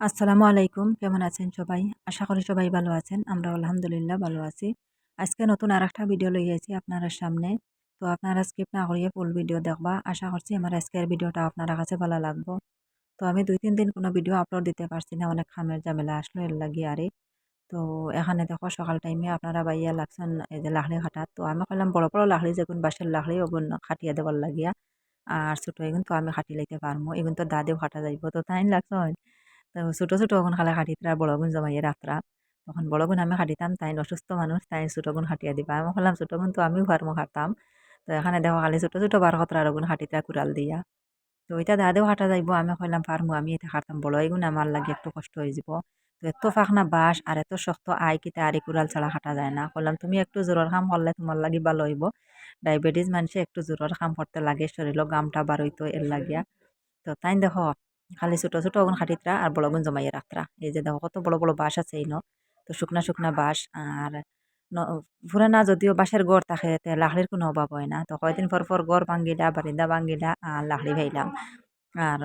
আসসালামু আলাইকুম, কেমন আছেন সবাই? আশা করি সবাই ভালো আছেন, আমরা আলহামদুলিল্লাহ ভালো আছি। আজকে নতুন আর একটা ভিডিও লইয়াছি আপনার সামনে। তো আপনারা স্কিপ না করিয়ে ফুল ভিডিও দেখবা। আশা করছি আমার আজকের ভিডিওটা আপনার কাছে ভালো লাগবো। তো আমি দুই তিন দিন কোনো ভিডিও আপলোড দিতে পারছি না, অনেক খামের ঝামেলা আসলো এর লাগি আরে। তো এখানে দেখো সকাল টাইমে আপনারা বাইয়া লাগছেন এই যে লাহড়ি খাটাত তো আমি কইলাম বড় বড় লাহড়ি যেগুন বাসের লাহড়ি ওগুন খাটিয়া দেবার লাগিয়া। আর ছোট এগুন তো আমি খাটি লাইতে পারব। এগুন তো দাদেও খাটা যাইব। তো তাই লাগছে তো ছোট ছোট ওখান খালে খাটিতরা বড় গুণ জমাইয়ে রাখতরা তখন বড় গুণ আমি খাটিতাম তাই অসুস্থ মানুষ, তাই ছোট গুণ খাটিয়া দিবা। আমি বললাম ছোট গুণ তো আমিও ফার্মো খাটতাম তো এখানে দেখো খালি ছোট ছোট বার খতরা গুণ খাটিতরা কুড়াল দিয়া। তো এটা দাদেও হাঁটা যাইব, আমি কইলাম পারমু আমি এটা খাটতাম বড় এগুন আমার লাগে একটু কষ্ট হয়ে যাব। তো এত ফাঁকনা বাস আর এত শক্ত আই কিতা আরি কুড়াল ছাড়া হাঁটা যায় না। কইলাম তুমি একটু জোরের কাম করলে তোমার লাগি ভালো হইব ডায়াবেটিস মানুষে একটু জোরের কাম করতে লাগে শরীরও গামটা বার হইতো এর লাগিয়া। তো তাই দেখো খালি ছোট ছোট ওগুন খাটিতরা আর বড় গুণ জমাইয়ে রাখতরা। এই যে দেখো কত বড় বড় বাস আছে এই ন। তো শুকনা শুকনা বাস আর পুরানা যদিও বাঁশের গড় থাকে লাহড়ির কোনো অভাব হয় না। তো কয়দিন পর পর গড় ভাঙ্গিলা বারিন্দা ভাঙ্গিলা আর লাহড়ি ভাইলাম। আর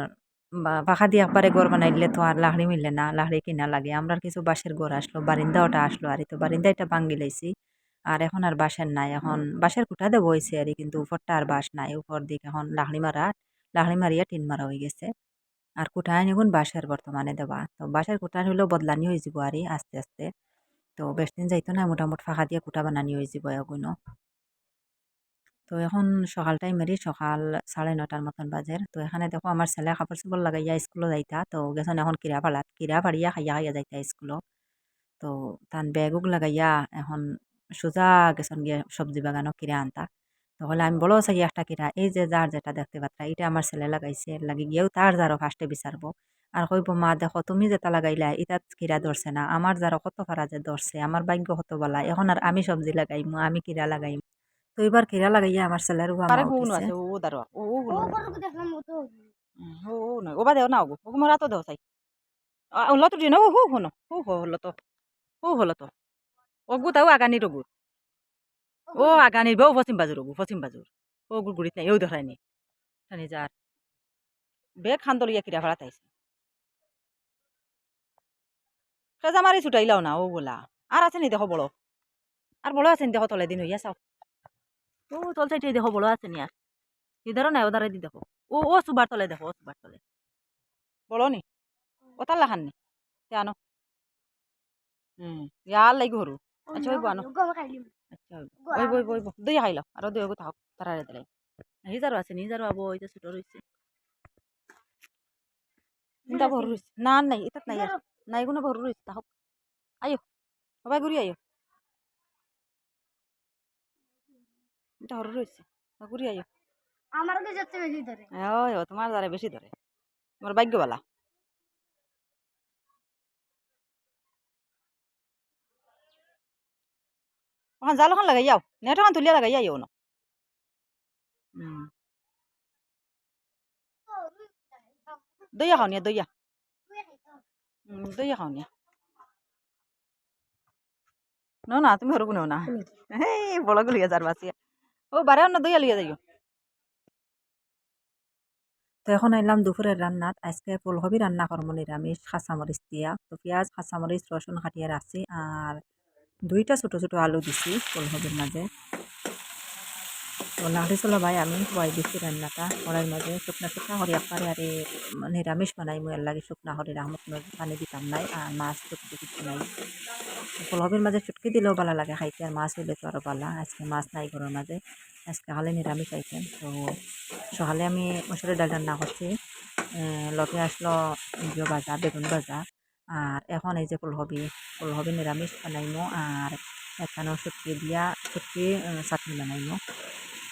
পাখা দিয়ে একবারে গড় বানাই দিলে তো আর লাহড়ি মিললে না, লাহড়ি কিনা লাগে। আমরা কিছু বাঁশের গড় আসলো, বারিন্দা ওটা আসলো আর তো বারিন্দা এটা ভাঙ্গি লাইছি। আর এখন আর বাঁশের নাই, এখন বাঁশের কুঠা দেবো হয়েছে আর কিন্তু উপরটা আর বাঁশ নাই। উপর দিক এখন লাহড়ি মারা, লাহড়ি মারিয়া টিন মারা হয়ে গেছে। আর কুঠায় নিগুন বাঁশের বর্তমানে দেওয়া। তো বাঁশের কুঠার হলেও বদলানি হয়ে যাব আর আস্তে আস্তে। তো বেশ দিন যাইতো না, মোটামুটি ফাঁকা দিয়ে কুটা বানানি হয়ে যাব এগুলো তো এখন সকাল টাইমেরই সকাল সাড়ে নটার মতন বাজের তো এখানে দেখো আমার ছেলে কাপড় চাপড় লাগাইয়া স্কুলে যাইতা। তো গেছন এখন কিরা পালাত, কিরা পাড়িয়া খাইয়া খাইয়া যাইতা স্কুলও তো তান ব্যাগুক লাগাইয়া এখন সোজা গেছন গিয়ে সবজি বাগানও কিরা আনতা। তাহলে আমি বলো চাই একটা কিরা এই যে যার যেটা দেখতে পাত্রা এটা আমার ছেলে লাগাইছে লাগি গিয়েও তার যারও ফার্স্টে বিচারবো। আর কইব মা দেখো তুমি যেটা লাগাইলা ইটাত কিরা ধরছে না আমার যারও কত ফারা যে ধরছে আমার ভাগ্য কত বলা এখন আর আমি সবজি লাগাইমু আমি কিরা লাগাইম? তো এবার কিরা লাগাইয়া আমার ছেলের ও দারো ও ও হুন ও ও নয় ও বাদে না ওগো ওগো মরা তো দেও চাই। ও লতো দিন ও হু হুন হু হো হলো তো হু হলো তো ওগু তাও আগানি রগু। ও আগানি বউ পশ্চিম বাজুর ওগু পশ্চিম বাজুর ও গুড়গুড়িত নাই ও দেখাই নি টানি যার বেগ খান্দলিয়া কিরা ভাড়া তাইছে খেজা মারি ছুটাইলাও না ও বলা। আর আছে নি দেখো বড় আর বড় আছে নি দেখো তলে দিন হইয়া চাও ও তল সাইডে দেখো বড় আছে নি আর ইধারও নাই ওদারে দি দেখো। ও ও সুবার তলে দেখো ও সুবার তলে। বড় নি? ও তার লাখান নি? আনো। হুম ইয়ার লাগি হরু আচ্ছা ওই আনো। আচ্ছা ওই বই বই দুই খাইল আর দুই গো থাক তারারে দিলাই হিজারও আছে নিজারও আবো ওই যে ছোট রইছে ইন্তা ভর রইছে না নাই এটাত নাই আর নাই কোনো ভর রইছে তাহক। আয়ো সবাই ঘুরি আয়ো এটা হর রইছে ঘুরি আয়ো আমার যাচ্ছে বেশি ধরে ও তোমার দ্বারা বেশি ধরে তোমার ভাগ্যবালা ওখান জাল ওখান লাগাই যাও নেট ওখান তুলিয়া লাগাই যাও না দইয়া খাও নিয়া দইয়া দইয়া খাও নিয়া ন না তুমি হরবো না হেই বড় গুলিয়া যার বাসিয়া ও বারে না দইয়া লিয়া যাইও তো এখন আইলাম দুপুরের রান্নাত আজকে ফুলকপি রান্না করব নিরামিষ কাঁচামরিচ দিয়া তো পেঁয়াজ কাঁচামরিচ রসুন কাটিয়ে রাখছি আর দুইটা ছোট ছোট আলু দিছি ফুলকপির মাঝে। তো লাহড়ি চলো ভাই, আমি খোয়াই দিছি রান্নাটা কড়াইয়ের মাঝে। শুকনা শুকনা করি একবারে আর এই নিরামিষ বানাই মই এর লাগে শুকনা করি রাহমত পানি দিতাম নাই আর মাছ চুটকি কিছু নাই। ফুলকপির মাঝে চুটকি দিলেও ভালো লাগে খাইতে, আর মাছ হইলে তো আরও ভালো। আজকে মাছ নাই ঘরের মাঝে, আজকে খালি নিরামিষ আইটেম। তো সকালে আমি মসুরের ডাল রান্না করছি। লগে আসলো ইয়ে ভাজা, বেগুন ভাজা। আর এখন এই যে ফুলকপি ফুলকপি নিরামিষ বানাইমো আর এখানেও শুটকি দিয়া, শুটকি চাটনি বানাইমো।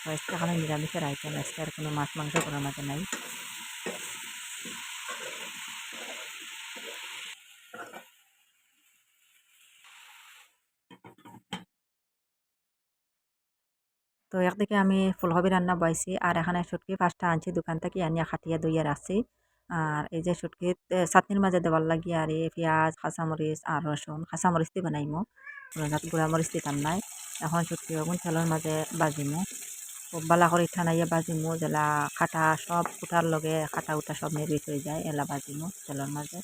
তো খালি নিরামিষের আইটেম আজকে আর কোনো মাছ মাংস করার মাঝে নাই। তো একদিকে আমি ফুলকপি রান্না বয়েছি আর এখানে শুটকি পাঁচটা আনছি, দোকান থেকে আনিয়া খাটিয়া দইয়া রাখছি। আর এই যে শুটকি চাটনির মাঝে দেওয়ার লাগি আর এই পেঁয়াজ, কাঁচামরিচ আর রসুন। কাঁচামরিচ দিয়ে বানাইমো গুঁড়া মরিচ দিতাম নাই এখন শুটকি ওগুন তেলের মাঝে বাজিমো। খুব বালা করে ঠানাইয়া বাজিমো, জেলা কাটা সব কুটার লগে কাটা উটা সব মেরিচ হয়ে যায়, এলা বাজিমো তেলের মাঝে।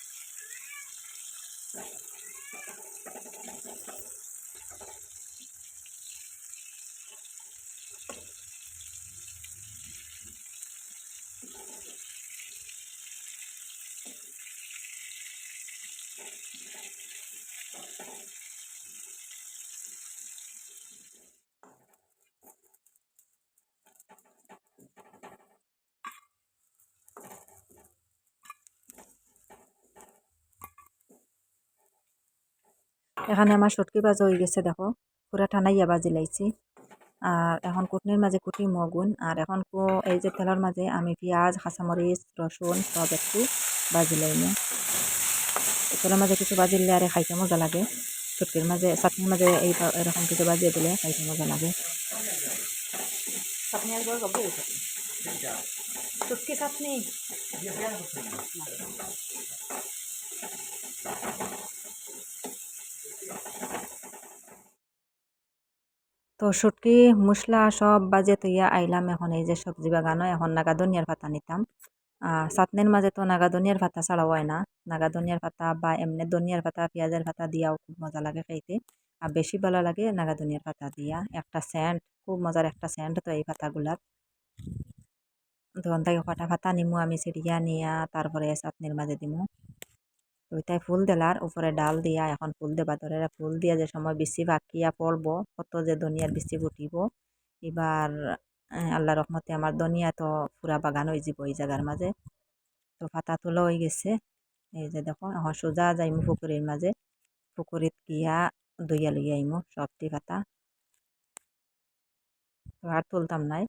এখানে আমার সটকি বাজা হয়ে গেছে, দেখো। পুরা টানাইয়া বাজি লাইছি আর এখন কুটনির মাঝে কুটি মগুন। আর এখন কো- এই যে তেলের মাঝে আমি পেঁয়াজ কাঁচামরিচ রসুন সব একটু বাজি লাইনি তেলের মাঝে কিছু বাজিলে আর খাইতে মজা লাগে। সটকির মাঝে, চাটনির মাঝে এই এরকম কিছু বাজিয়ে দিলে খাইতে মজা লাগে। চাটনি একবার গল্প শুটকি চাটনি তো শুটকি মশলা সব বাজে তৈয়া আইলাম এখন, এই যে সবজি বাগানো, এখন নাগা ধনিয়ার পাতা নিতাম চাটনির মাঝে তো নাগা ধনিয়ার পাতা ছাড়াও হয় না। নাগা ধনিয়ার পাতা বা এমনি ধনিয়ার পাতা পেঁয়াজের পাতা দিয়াও খুব মজা লাগে খাইতে। আর বেশি ভালো লাগে নাগা ধনিয়ার পাতা দিয়া। একটা সেন্ট, খুব মজার একটা সেন্ট তো এই পাতাগুলার তখন থেকে কটা পাতা নিমু, আমি ছিটিয়া নিয়া, তারপরে চাটনির মাঝে দিমু। ওইটাই ফুল দিলার উপরে ডাল দিয়া এখন ফুল দেবা। ধরে ফুল দিয়া যে সময় বেশি বাকিয়া পড়ব, কত যে ধনিয়ার বেশি ফুটিব, এবার আল্লাহ রহমতে আমার ধনিয়া তো পুরা বাগান হয়ে যাব এই জায়গার মাঝে। তো পাতা তোলা হয়ে গেছে। এই যে দেখো, এখন সোজা যাইমু পুকুরের মাঝে। পুকুরিত গিয়া দইয়া লইয়া আইমু সবটি পাতা। তো আর তুলতাম নাই।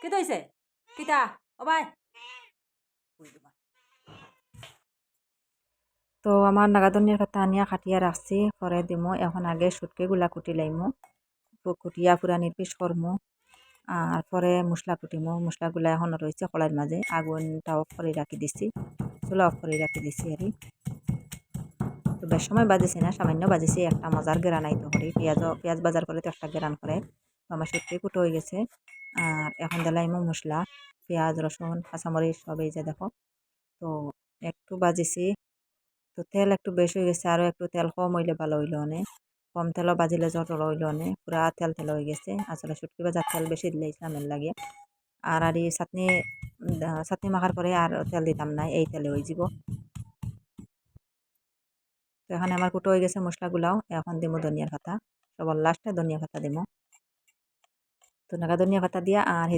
কি তৈছে কিতা? ও তো আমার নাগাদনিয়ার পাতা আনিয়া খাটিয়া রাখছি পরে দিমু। এখন আগে সুটকে গুলা কুটি লাইমু। কুটিয়া পুরা নির্পিস করমু আর পরে মশলা কুটিমু। মশলাগুলা এখন রয়েছে কড়াইয়ের মাঝে আগুনটা অফ করে রাখি দিছি। চুলা অফ করে রাখি দিছি আর তো বেশ সময় বাজিছি না, সামান্য বাজিছি একটা মজার গেরান আইতো করি। পেঁয়াজ পেঁয়াজ বাজার করে তো একটা গেরান করে। তো আমার সুটকে কুটো হয়ে গেছে। আর এখন দিলাইমু মশলা, পেঁয়াজ, রসুন, কাঁচামরিচ, সব এই যে দেখো। তো একটু বাজিছি। তো তেল একটু বেশি হয়ে গেছে। আরও একটু তেল কম হইলে ভালো হইল অনেক কম তেলও বাজিলে জটল হইল অনেক পুরা তেল তেল হয়ে গেছে। আসলে শুটকি বাজার তেল বেশি দিলে ইসলামের লাগে। আর আর চাটনি চাটনি মাখার পরে আর তেল দিতাম না। এই তেলে হয়ে যাব তো এখানে আমার কুটো হয়ে গেছে মশলাগুলাও। এখন দিমু ধনিয়ার পাতা। সবার লাস্টে ধনিয়া পাতা দিমু। তো নাগা ধনিয়া পাতা দিয়া আর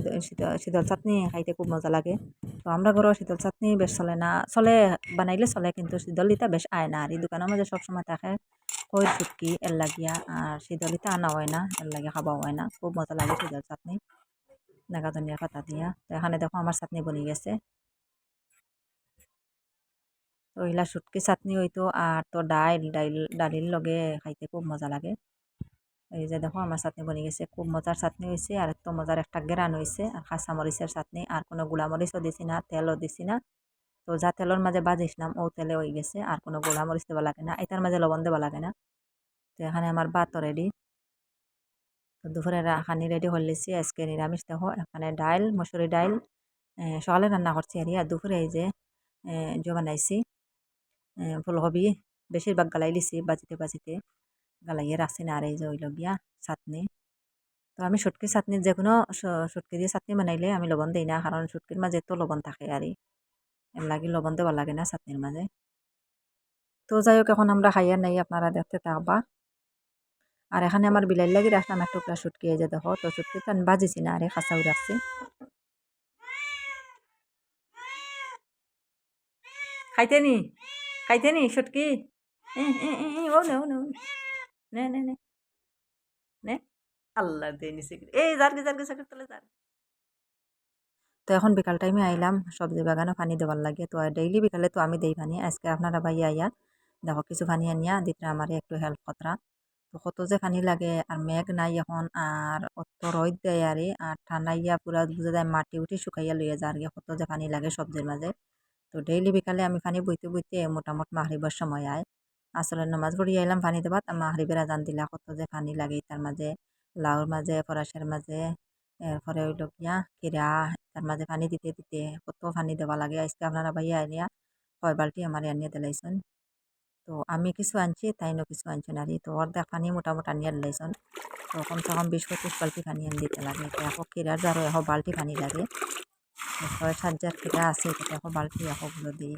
শীতল চাটনি খাইতে খুব মজা লাগে। তো আমরা ঘরেও শীতল চাটনি বেশ চলে না, চলে, বানাইলে চলে কিন্তু শীতল ইটা বেশ আয় না। আর এই দোকানের মাঝে সবসময় থাকে কইর শুটকি এর লাগিয়া আর শীতল ইটা আনা হয় না এর লাগে খাওয়া হয় না। খুব মজা লাগে শীতল চাটনি, নাগা ধনিয়া পাতা দিয়া। তো এখানে দেখো আমার চাটনি বনি গেছে। তো এগুলা শুটকি চাটনি হইতো আর তো ডাইল ডাইল ডালির লগে খাইতে খুব মজা লাগে। এই যে দেখো আমার চাটনি বনি গেছে, খুব মজার চাটনি হয়েছে। আর এত মজার একটা গেরান হয়েছে। আর কাঁচা মরিচের চাটনি, আর কোনো গুঁড়া মরিচও দিছি না, তেলও দিছি না। তো যা তেলের মাঝে বাজিছিলাম ও তেলে হয়ে গেছে। আর কোনো গুঁড়া মরিচ দেওয়া লাগে না, এটার মাঝে লবণ দেওয়া লাগে না। তো এখানে আমার ভাতও রেডি তো দুপুরে খানি রেডি হয়ে লিছি আজকে নিরামিষ দেখো। এখানে ডাইল মসুরি ডাইল সকালে রান্না করছি আর দুপুরে এই যে জো বানাইছি। ফুলকপি বেশিরভাগ গালাই লিছি বাজিতে বাজিতে। গালাইয়ে রাখছি না আর এই যে হইল গিয়া, চাটনি। তো আমি শুটকি চাটনি যে কোনো শুটকি দিয়ে চাটনি বানাইলে আমি লবণ দিই না, কারণ শুটকির মাঝে তো লবণ থাকে আর এর লাগি লবণ দেওয়া লাগে না চাটনির মাঝে। তো যাই হোক, এখন আমরা খাইয়ার নাই, আপনারা দেখতে থাকবা। আর এখানে আমার বিলাইর লাগি রাখলাম এক টুকরা শুটকি, এই যে দেখো, তো শুটকিটা আমি বাজিছি না আরে খাসাও রাখছি। খাইতে নি? খাইতে নি এ, ও নে ও নে নে। নে নে নে আল্লাহ এই তলে তো এখন বিকাল টাইমে আইলাম সবজি বাগানে পানি দেওয়ার লাগে তো ডেইলি বিকালে তো আমি দেই পানি। আজকে আপনারা ভাই আইয়া দেখো কিছু পানি আনিয়া দিতে আমার একটু হেল্প কতরা। তো কত যে পানি লাগে আর মেঘ নাই এখন আর অত রোদ দেয় আরে আর ঠান্ডাইয়া পুরা বুঝা যায় মাটি উঠি শুকাইয়া লইয়া যার গিয়ে কত যে পানি লাগে সবজির মাঝে। তো ডেইলি বিকালে আমি পানি বইতে বইতে মোটামুটি মাহরিবার সময় আয়। আসলে নামাজ পড়ি আইলাম, পানি দেবাত মাহরিবের আজান দিলা কত যে পানি লাগে তার মাঝে, লাউর মাঝে, ফরাসের মাঝে, এরপরে হইল গিয়া কিরা, তার মাঝে পানি দিতে দিতে কত পানি দেওয়া লাগে। আজকে আপনারা ভাইয়া আনিয়া কয় বালতি আমার আনিয়ে দিলাইছেন? তো আমি কিছু আনছি তাইনও কিছু আনছি না তো অর্ধেক পানি মোটামুটি আনিয়ে দিলাইছেন। তো কমসে কম বিশ পঁচিশ বালতি পানি আনি দিতে লাগে। তো এখন কিরার যারও এখন বালতি পানি লাগে। ছয় সাত জাত আছে তেতিয়া আকৌ বাল্টি আকৌ যদি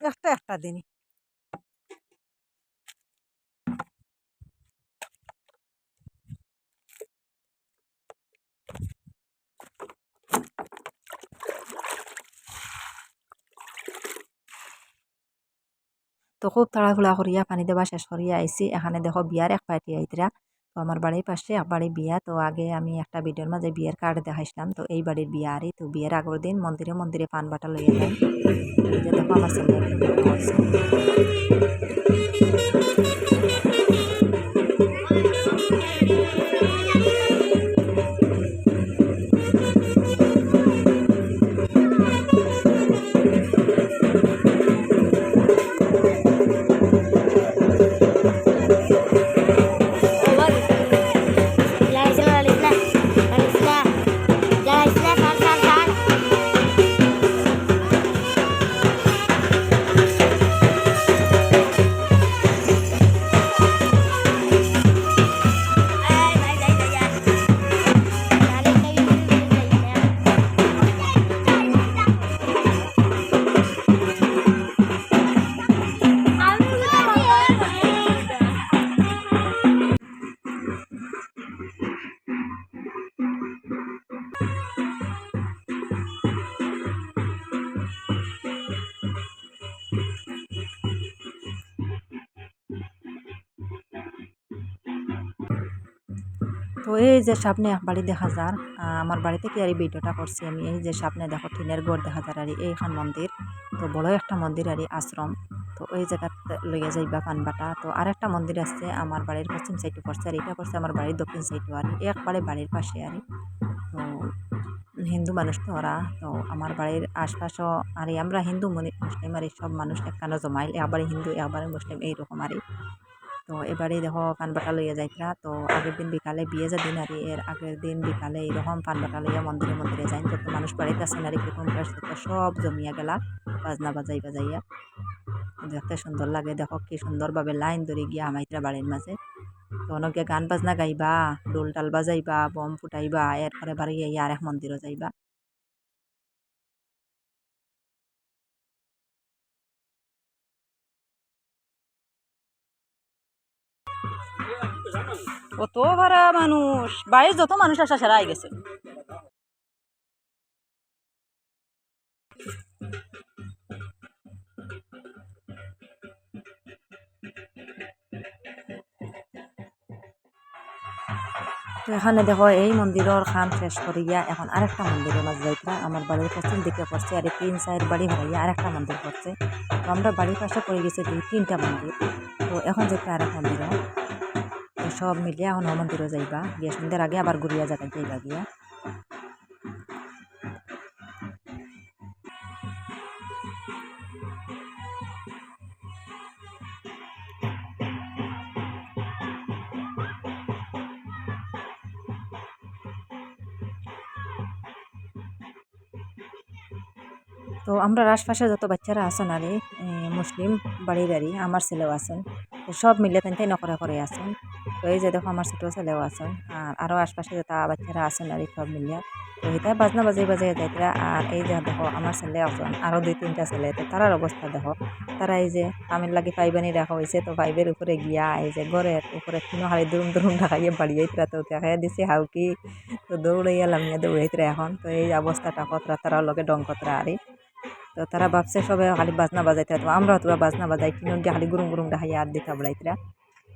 একটা একটা দিনই তো খুব তাড়াহুড়া করিয়া পানি দেওয়া শেষ করিয়া আইসি এখানে দেখো বিয়ার এক পার্টি আইতরা তো আমার বাড়ির পাশে বাড়ির বাড়ি বিয়া। তো আগে আমি একটা ভিডিওর মাঝে বিয়ের কার্ড দেখাইছিলাম। তো এই বাড়ির বিয়া আরই তো বিয়ের আগের দিন মন্দিরে মন্দিরে পান বাটা লইয়া যায়। দেখো আমার ছেলে। এই যে সামনে এক বাড়ি দেখা যার আমার বাড়িতে কি আর এই ভিডিওটা করছি আমি। এই যে সামনে দেখো টিনের ঘর দেখা যার আর এইখান মন্দির। তো বড় একটা মন্দির আর আশ্রম। তো ওই জায়গাত লইয়া যাইবা পানবাটা। তো আর একটা মন্দির আছে আমার বাড়ির পশ্চিম সাইডে পড়ছে আর এটা পড়ছে আমার বাড়ির দক্ষিণ সাইডে আর একবারে বাড়ির পাশে আর তো হিন্দু মানুষ তো ওরা। তো আমার বাড়ির আশপাশও আর আমরা হিন্দু মুসলিম আর সব মানুষ একখানে জমাইল একবারে হিন্দু একবারে মুসলিম, এইরকম আর তো এবারে দেখো পানবাটা লইয়া যাইতরা তো আগের দিন বিকালে বিয়ে যাদিন আর এর আগের দিন বিকালে এইরকম পানবাটা লইয়া মন্দিরে মন্দিরে যাই। যত মানুষ বাড়িতে আছেন আর তো সব জমিয়া গেলা বাজনা বাজাই বাজাইয়া। দেখতে সুন্দর লাগে দেখো, কি সুন্দরভাবে লাইন ধরে গিয়া আমাইতরা বাড়ির মাঝে। তো অনেকে গান বাজনা গাইবা ডোল টাল বাজাইবা, বম ফুটাইবা, এরপরে বাড়ি আর এক মন্দিরও যাইবা। কত ভাড়া মানুষ? বাইরে যত মানুষ আসা, সেরা গেছে। এখানে দেখো, এই মন্দিরের খাম শেষ করিয়া এখন আরেকটা মন্দিরের মাঝে যাইতরা আমার বাড়ির পশ্চিম দিকে পড়ছে আর তিন সাইড বাড়ি ভাড়াইয়া আরেকটা মন্দির পড়ছে। তো আমরা বাড়ির পাশে পড়ে গেছে দুই তিনটা মন্দির তো এখন যেতে আরেক মন্দিরও তো সব মিলিয়ে এখন মন্দিরও যাইবা। গিয়া সন্ধ্যার আগে আবার ঘুরিয়া যাবে যাইবা গিয়া তো আমরা আশপাশে যত বাচ্চারা আছেন আরে মুসলিম বাড়ি আরই আমার ছেলেও আছেন, তো সব মিলে তেনতে নকরে করে আছেন। তো এই যে দেখো আমার ছোটো ছেলেও আছেন আর আরও আশপাশে যত বাচ্চারা আছেন আর সব মিলিয়া। তো এটা বাজনা বাজাই বাজাই যাইতরা আর এই যে দেখো আমার ছেলে আছেন আরও দুই তিনটা ছেলে, তো তারার অবস্থা দেখো। তারা এই যে আমের লাগি পাইবানি রাখা হয়েছে তো পাইপের উপরে গিয়া এই যে ঘরের উপরে তিনও হাড়ি দুরুম দুরুম ঢাকাইয়া বাড়িয়াইতরা তো দেখাইয়া দিছে হাউকি তো দৌড়াইয়া লামিয়া দৌড়াইতরা এখন। তো এই অবস্থাটা কতরা তারা লগে ডং কতরা আরই তো তারা ভাবছে সবে খালি বাজনা বাজাইতে, তো আমরা তোরা বাজনা বাজাই কিনো গিয়ে খালি গুরুম গুরুম ডাহাইয়া আর দিতা বড়াইতরা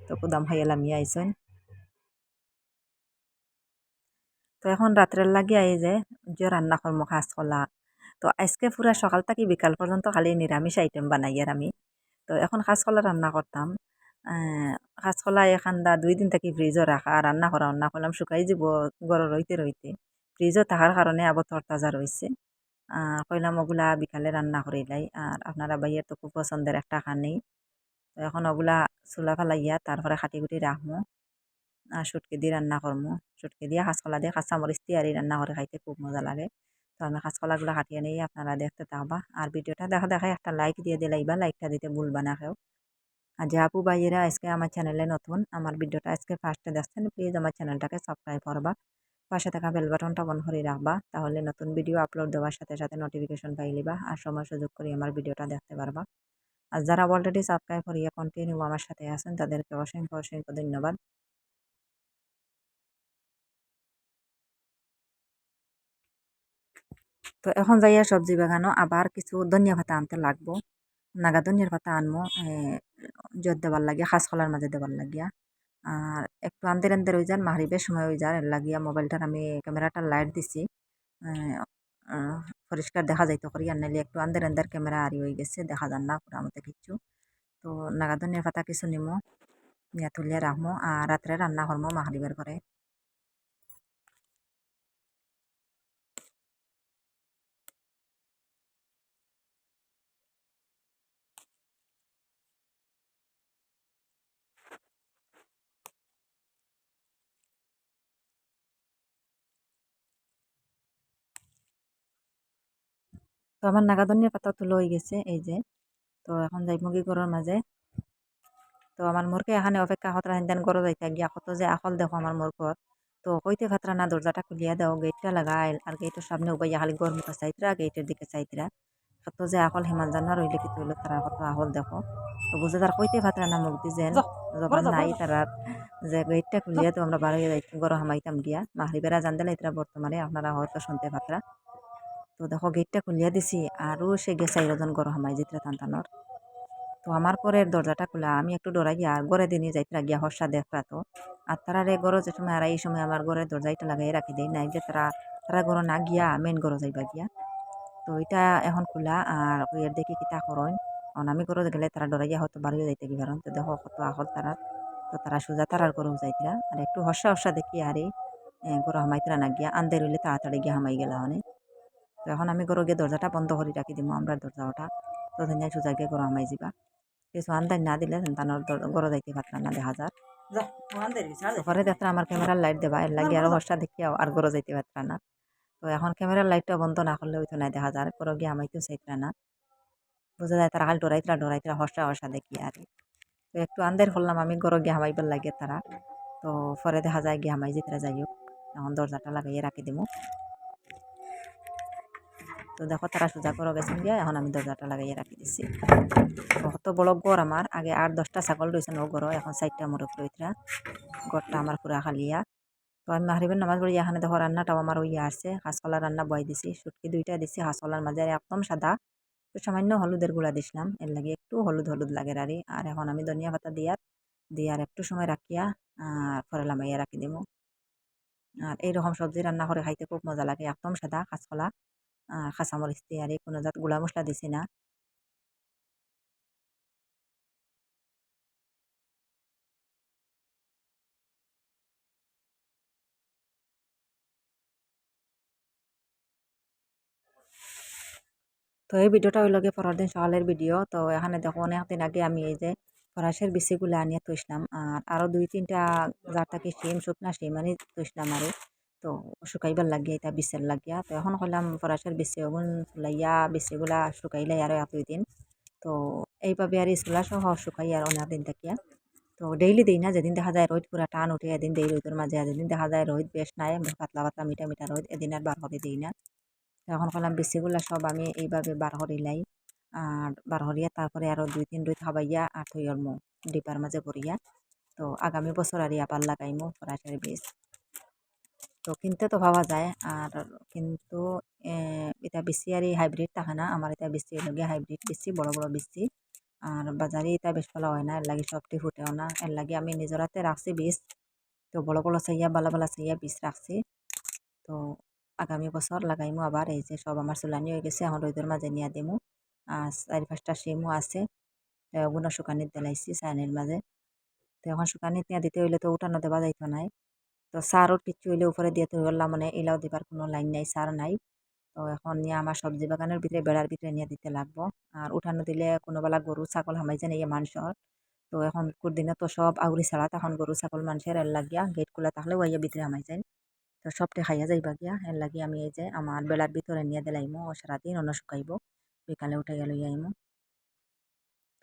তো কুদাম হাইয়া লামিয়া আইসন। তো এখন রাত্রের লাগিয়া এই যে যে রান্না করম কাজ কলা। তো আজকে পুরা সকাল থেকে বিকাল পর্যন্ত খালি নিরামিষ আইটেম বানাই আর আমি। তো এখন কাঁচকলা রান্না করতাম কাঁচকলা এখানদা দুই দিন থাকি ফ্রিজও রাখা রান্না করা রান্না করলাম শুকাই যাব গড় রইতে রইতে ফ্রিজও থাকার কারণে আবার তরতাজা রয়েছে কইলাম ওগুলা বিকালে রান্না করিলাই আর আপনারা বাইয়ের তো খুব পছন্দের একটা খানি তো এখন ওগুলা চুলা ফেলাইয়া তারপরে খাটি কুটি রাখমু। আর সুটকি দিয়ে রান্না করমু। সুটকি দিয়ে কাঁচকলা দিয়ে কাঁচা মরিচ দিয়ে আর রান্না করে খাইতে খুব মজা লাগে। তো আমি কাঁচকলাগুলো কাটিয়ে নিয়ে আপনারা দেখতে থাকবা। আর ভিডিওটা দেখা দেখা একটা লাইক দিয়ে দিলাইবা লাইকটা দিতে ভুলবা না কেউ। আর যে আপু ভাইয়েরা আজকে আমার চ্যানেলে নতুন, আমার ভিডিওটা আজকে ফার্স্টে দেখছেন প্লিজ আমার চ্যানেলটাকে সাবস্ক্রাইব করবা। পাশে থাকা বেল বাটনটা বন্ধ করে রাখবা। তাহলে নতুন ভিডিও আপলোড দেওয়ার সাথে সাথে নোটিফিকেশন পাইলিবা আর সময় সুযোগ করে আমার ভিডিওটা দেখতে পারবা। আর যারা অলরেডি সাবস্ক্রাইব করিয়া কন্টিনিউ আমার সাথে আছেন, তাদেরকে অসংখ্য অসংখ্য ধন্যবাদ। তো এখন যাইয়া সবজি বাগানো, আবার কিছু ধনিয়া পাতা আনতে লাগবো। নাগা ধনিয়ার পাতা আনমো জত দেবার লাগিয়া খাসকলার মাঝে দেবার লাগিয়া। আর একটু আন্দের আন্দের হয়ে যান মাহরিবের সময় যার এর লাগিয়া মোবাইলটার আমি ক্যামেরাটার লাইট দিছি। পরিষ্কার দেখা যাইতো করি। আর নাইলে একটু আন্দার আন্দার ক্যামেরা আরি হয়ে গেছে, দেখা যান না পুরা মতো কিছু। তো নাগা ধনিয়ার পাতা কিছু নিমো, নিয়া তুলিয়া রাখমো। আর রাত্রে রান্না করমো মাহরিবের করে তো আমার নাগাদনির পাতা তুলো হয়ে গেছে এই যে। তো এখন যাই মুগি গরুর মাঝে তো আমার মোরকে এখানে অপেক্ষা হতরা হেন গরো যাইতে গিয়া। কত যে আকল দেখো আমার মোরকর তো কইতে ফাতরা না দরজাটা খুলিয়া দাও গেটটা লাগাই আর গেটের সামনে উবাইয়া খালি গরম চাইতরা গেটের দিকে চাইতরা কত যে আকল হেমান জানা রইলে কি তৈল তারা কত আকল দেখো। তো বুঝে তার কইতে ফাতরা না মুখ যখন নাই তারা যে গেটটা খুলিয়া তো আমরা বাড়ি যাই হামাইতাম গিয়া। মাহরিবেরা জান দিলে বর্তমানে আপনারা হয়তো শুনতে ফাতরা তো দেখো গেটটা খুলিয়া দিছি আরও সে গেছে এরজন গরম হামাই যেতে টানটানোর তো আমার পরের দরজাটা খোলা, আমি একটু ডরাই গিয়া আর গড়ে দিনই যাইতে গিয়া হর্ষা দেখরা তো। আর তারা রে গরো যে সময়, আর এই সময় আমার ঘরের দরজাইটা লাগাই রাখি দেয় নাই যে তারা তারা গরো না গিয়া মেন গরো যাইবা গিয়া। তো এটা এখন খোলা আর এর দেখি কিতা করইন কারণ আমি গরো গেলে তারা ডরাই গিয়া হয়তো বাড়িও যাইতে কি তো দেখো কত আহল তারা। তো তারা সোজা তারার গরু যাইতরা। আর একটু হর্ষা হর্ষা দেখি আরে গরো হামাইতরা না গিয়া আন্দে রইলে তাড়াতাড়ি গিয়া হামাই গেলা অনেক তো এখন আমি গরো গিয়ে দরজাটা বন্ধ করে রাখি দিব আমরা দরজা ওটা তো ধনিয়া সোজা গিয়ে গরো হামাই যাবা কিছু আন্দাজ না দিলে সন্তানোর গরো যাইতে পারতাম না দেখা যার ঘরে দেখতাম আমার ক্যামেরার লাইট দেবা এর লাগে আরও হর্ষা দেখিয়াও আর গরো যাইতে পারতাম না তো এখন ক্যামেরার লাইটটা বন্ধ না করলে হইতো নাই দেখা যার গরো গিয়ে আমাইতেও চাইতরা না বোঝা যায় তারা খালি ডরাইতরা ডরাইতরা হর্ষা হর্ষা দেখি আর তো একটু আন্দের করলাম আমি গরো গিয়ে হামাইবার লাগে তারা তো পরে দেখা যায় গিয়ে হামাই যেতে যাই হোক এখন দরজাটা লাগাইয়ে রাখি দিব তো দেখো তারা সোজা করে গেছেন দিয়া এখন আমি দরজাটা লাগাইয়া রাখি দিছি। কত বড় গড় আমার, আগে আট দশটা ছাগল রয়েছেন ও গড় এখন চারটা মোরগ রইতরা গড়টা আমার পুরা খালিয়া তো আমি মাহরিবের নামাজ পড়ি, এখানে দেখো রান্নাটাও আমার ওই আসছে হাঁসকলার রান্না বয় দিছি সুটকি দুইটা দিছি, হাঁসকলার মাঝে একদম সাদা। তো সামান্য হলুদের গুঁড়া দিছিলাম, এর লাগে একটু হলুদ হলুদ লাগে আরে। আর এখন আমি ধনিয়া পাতা দিয়ার দিয়ার একটু সময় রাখিয়া, আর পরে লামাইয়া রাখি দিব আর এইরকম সবজি রান্না করে খাইতে খুব মজা লাগে, একদম সাদা কাঁচকলা আর কাঁচামরিচ দিয়ে কোনো জাত গুঁড়া মশলা দিছি না। তো এই ভিডিওটা হইল গিয়ে পরের দিন সকালের ভিডিও। তো এখানে দেখো অনেকদিন আগে আমি এই যে ফরাসের বিচিগুলো আনিয়ে থইসলাম। আর আরও দুই তিনটা যার থাকি শিম শুকনা শিম আনি থইসলাম আর। তো শুকাইবার লাগিয়া এটা বিচের লাগিয়া তো এখন কইলাম ফরাসের বিচি ওগুন চুলাইয়া, বিচিগুলা শুকাইলাই আরও এক দিন তো এইভাবে আর স্কুলা সহ শুকাই আর অনেক দিন থাকিয়া তো ডেইলি দিই না, যেদিন দেখা যায় রোদ পুরা টান উঠে, এদিন দেই রোদের মাঝে আর যেদিন দেখা যায় রোদ বেশ নাই, পাতলা পাতলা মিঠা মিঠা রোদ এদিন আর বার করে দিই না। এখন কলাম বিচিগুলা সব আমি এইভাবে বার করিলাই আর বার করিয়া তারপরে আরও দুই তিন রোদ খাবাইয়া আর থই মো ডিপার মাঝে ভরিয়া তো আগামী বছর আর আবার লাগাইমো ফরাসের বীজ তো কিনতে তো ভাবা যায়। আর কিন্তু এটা বেশি আর হাইব্রিড থাকে না। আমার এটা বেশি লগে হাইব্রিড বেশি, বড় বড় বেশি। আর বাজারে এটা বেশ ভালো হয় না। এর লাগে সবটি ফুটেও না। এর লাগে আমি নিজের হাতে রাখছি বীজ তো বড় বড় চাইয়া, বালা বালা চাইয়া বীজ রাখছি। তো আগামী বছর লাগাইমু আবার। এই যে সব আমার চুলানি হয়ে গেছে। এখন রোদের মাঝে নিয়ে দিমু। আর চারি পাঁচটা শিমও আছে। ওগুলো শুকানিত দিলাইছি চাইনির মাঝে। তো এখন শুকানিত নিয়ে দিতে হইলে তো উঠানো দেওয়া যাইতো নাই। তো সারও কিছু হইলে উপরে দিয়ে তো হলাম মানে এলাও দিবার কোনো লাইন নাই সার নাই। তো এখন নিয়ে আমার সবজি বাগানের ভিতরে, বেড়ার ভিতরে নিয়ে দিতে লাগবো। আর উঠানো দিলে কোনো বেলা গরু, ছাগল হামাই যায় এই মানুষের তো এখন দিনে তো সব আউরি ছাড়া, তখন গরু, ছাগল মানুষের এর লাগিয়া গেট খোলা থাকলে ওয়াইয়া ভিতরে হামাই যায়। তো সবটে খাইয়া যাইবা গিয়া, এর লাগি আমি এই যে আমার বেলার ভিতরে নিয়ে দিলাইমো, সারাদিন অন্য শুকাইব, বিকালে উঠে গেল আইমো।